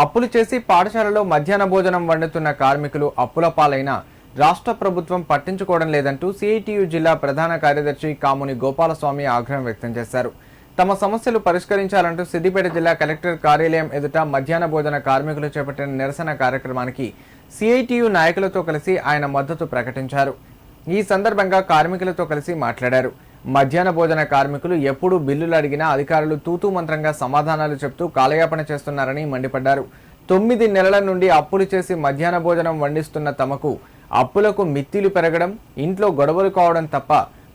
అప్పులు చేసి పాఠశాలలో మధ్యాహ్న భోజనం వండుతున్న కార్మికులు అప్పుల పాలైన రాష్ట్ర ప్రభుత్వం పట్టించుకోవడం లేదంటూ సిఐటియు జిల్లా ప్రధాన కార్యదర్శి కాముని గోపాలస్వామి ఆగ్రహం వ్యక్తం చేశారు. తమ సమస్యలు పరిష్కరించాలంటూ సిద్దిపేట జిల్లా కలెక్టర్ కార్యాలయం ఎదుట మధ్యాహ్న భోజన కార్మికులు చేపట్టిన నిరసన కార్యక్రమానికి సిఐటియు నాయకులతో కలిసి ఆయన మద్దతు ప్రకటించారు. ఈ సందర్భంగా కార్మికులతో కలిసి మాట్లాడారు. మధ్యాహ్న భోజన కార్మికులు ఎప్పుడు బిల్లులు అడిగినా అధికారులు తూతూ మంత్రంగా సమాధానాలు చెప్తూ కాలయాపన చేస్తున్నారని మండిపడ్డారు. తొమ్మిది నెలల నుండి అప్పులు చేసి మధ్యాహ్న భోజనం వండిస్తున్న తమకు అప్పులకు మిత్తిలు పెరగడం ఇంట్లో గొడవలు కావడం తప్ప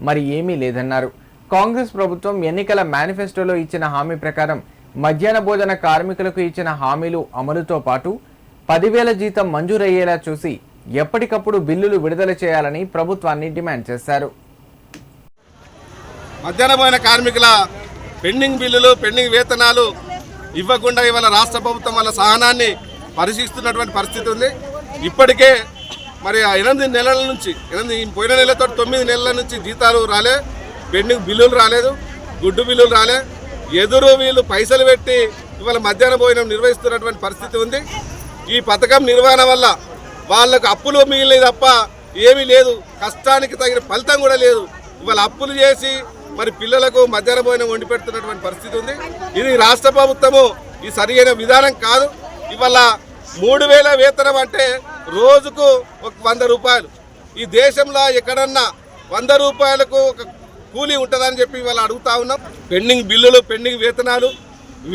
మరి ఏమీ లేదన్నారు. కాంగ్రెస్ ప్రభుత్వం ఎన్నికల మేనిఫెస్టోలో ఇచ్చిన హామీ ప్రకారం మధ్యాహ్న భోజన కార్మికులకు ఇచ్చిన హామీలు అమలుతో పాటు పదివేల జీతం మంజూరయ్యేలా చూసి ఎప్పటికప్పుడు బిల్లులు విడుదల చేయాలని ప్రభుత్వాన్ని డిమాండ్ చేశారు. మధ్యాహ్న పోయిన కార్మికుల పెండింగ్ బిల్లులు పెండింగ్ వేతనాలు ఇవ్వకుండా ఇవాళ రాష్ట్ర ప్రభుత్వం వాళ్ళ సహనాన్ని పరిశీలిస్తున్నటువంటి పరిస్థితి ఉంది. ఇప్పటికే మరి ఎనిమిది నెలల నుంచి ఎనిమిది పోయిన నెలతో తొమ్మిది నెలల నుంచి జీతాలు రాలే పెండింగ్ బిల్లులు రాలేదు గుడ్డు బిల్లులు రాలే ఎదురు వీళ్ళు పైసలు పెట్టి ఇవాళ మధ్యాహ్న భోజనం నిర్వహిస్తున్నటువంటి పరిస్థితి ఉంది. ఈ పథకం నిర్వహణ వల్ల వాళ్ళకు అప్పులు మిగిలినవి తప్ప ఏమీ లేదు. కష్టానికి తగిన ఫలితం కూడా లేదు. ఇవాళ అప్పులు చేసి మరి పిల్లలకు మధ్యాహ్న భోజనం వండి పెడుతున్నటువంటి పరిస్థితి ఉంది. ఇది రాష్ట్ర ప్రభుత్వము ఇది సరియైన విధానం కాదు. ఇవాళ మూడు వేల వేతనం అంటే రోజుకు ఒక వంద రూపాయలు. ఈ దేశంలో ఎక్కడన్నా వంద రూపాయలకు ఒక కూలీ ఉంటుందని చెప్పి ఇవాళ అడుగుతా ఉన్నాం. పెండింగ్ బిల్లులు పెండింగ్ వేతనాలు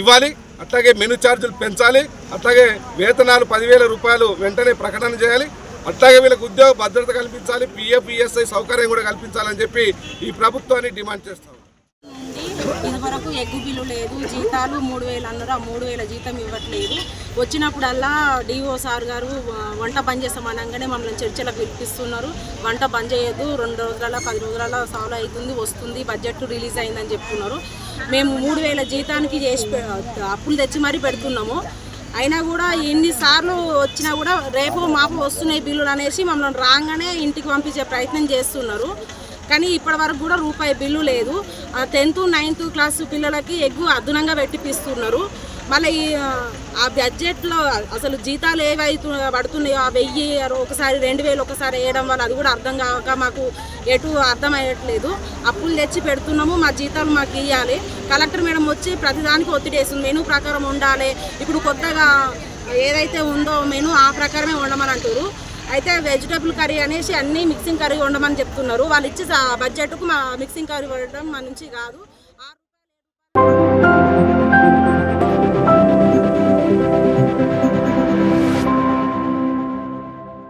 ఇవ్వాలి. అట్లాగే మెను ఛార్జీలు పెంచాలి. అట్లాగే వేతనాలు పదివేల రూపాయలు వెంటనే ప్రకటన చేయాలి. అట్లాగే వీళ్ళకి ఉద్యోగ భద్రత కల్పించాలి పిఎఫ్ ఈఎస్ఐ సౌకర్యం కూడా కల్పించాలని చెప్పి ఈ ప్రభుత్వాన్ని డిమాండ్ చేస్తాం ఇదివరకు ఎగ్గు బిల్లు లేదు జీతాలు మూడు వేలు అన్నారు ఆ మూడు వేల జీతం ఇవ్వట్లేదు. వచ్చినప్పుడల్లా డిఓ సార్ గారు వంట బంద్ చేస్తామనగానే మమ్మల్ని చర్చలకు పిలిపిస్తున్నారు వంట బంద్ చేయొద్దు రెండు రోజుల పది రోజుల సాల్వ్ అవుతుంది వస్తుంది బడ్జెట్ రిలీజ్ అయిందని చెప్తున్నారు. మేము మూడు వేల జీతానికి చేసి అప్పులు తెచ్చి మరీ పెడుతున్నాము. అయినా కూడా ఎన్నిసార్లు వచ్చినా కూడా రేపు మాపు వస్తున్నాయి బిల్లులు అనేసి మమ్మల్ని రాగానే ఇంటికి పంపించే ప్రయత్నం చేస్తున్నారు. కానీ ఇప్పటి వరకు కూడా రూపాయి బిల్లు లేదు. టెన్త్ నైన్త్ క్లాస్ పిల్లలకి ఎగ్గు అదనంగా పెట్టిపిస్తున్నారు. మళ్ళీ ఈ, ఆ, బడ్జెట్లో అసలు జీతాలు ఏవైతు పడుతున్నాయో ఆ వెయ్యి ఒకసారి రెండు వేలు ఒకసారి వేయడం వల్ల అది కూడా అర్థం కాక మాకు ఎటు అర్థం అయ్యట్లేదు. అప్పులు తెచ్చి పెడుతున్నాము మా జీతాలు మాకు ఇవ్వాలి కలెక్టర్ మేడం వచ్చి ప్రతిదానికి ఒత్తిడి వేస్తుంది. మెనూ ప్రకారం ఉండాలి. ఇప్పుడు కొత్తగా ఏదైతే ఉందో మెనూ ఆ ప్రకారమే ఉండమని అంటారు అయితే వెజిటబుల్ కర్రీ అనేసి అన్ని మిక్సింగ్ కర్రీ వండమని చెప్తున్నారు. వాళ్ళు ఇచ్చి బడ్జెట్కు మా మిక్సింగ్ కర్రీ వండడం మా నుంచి కాదు.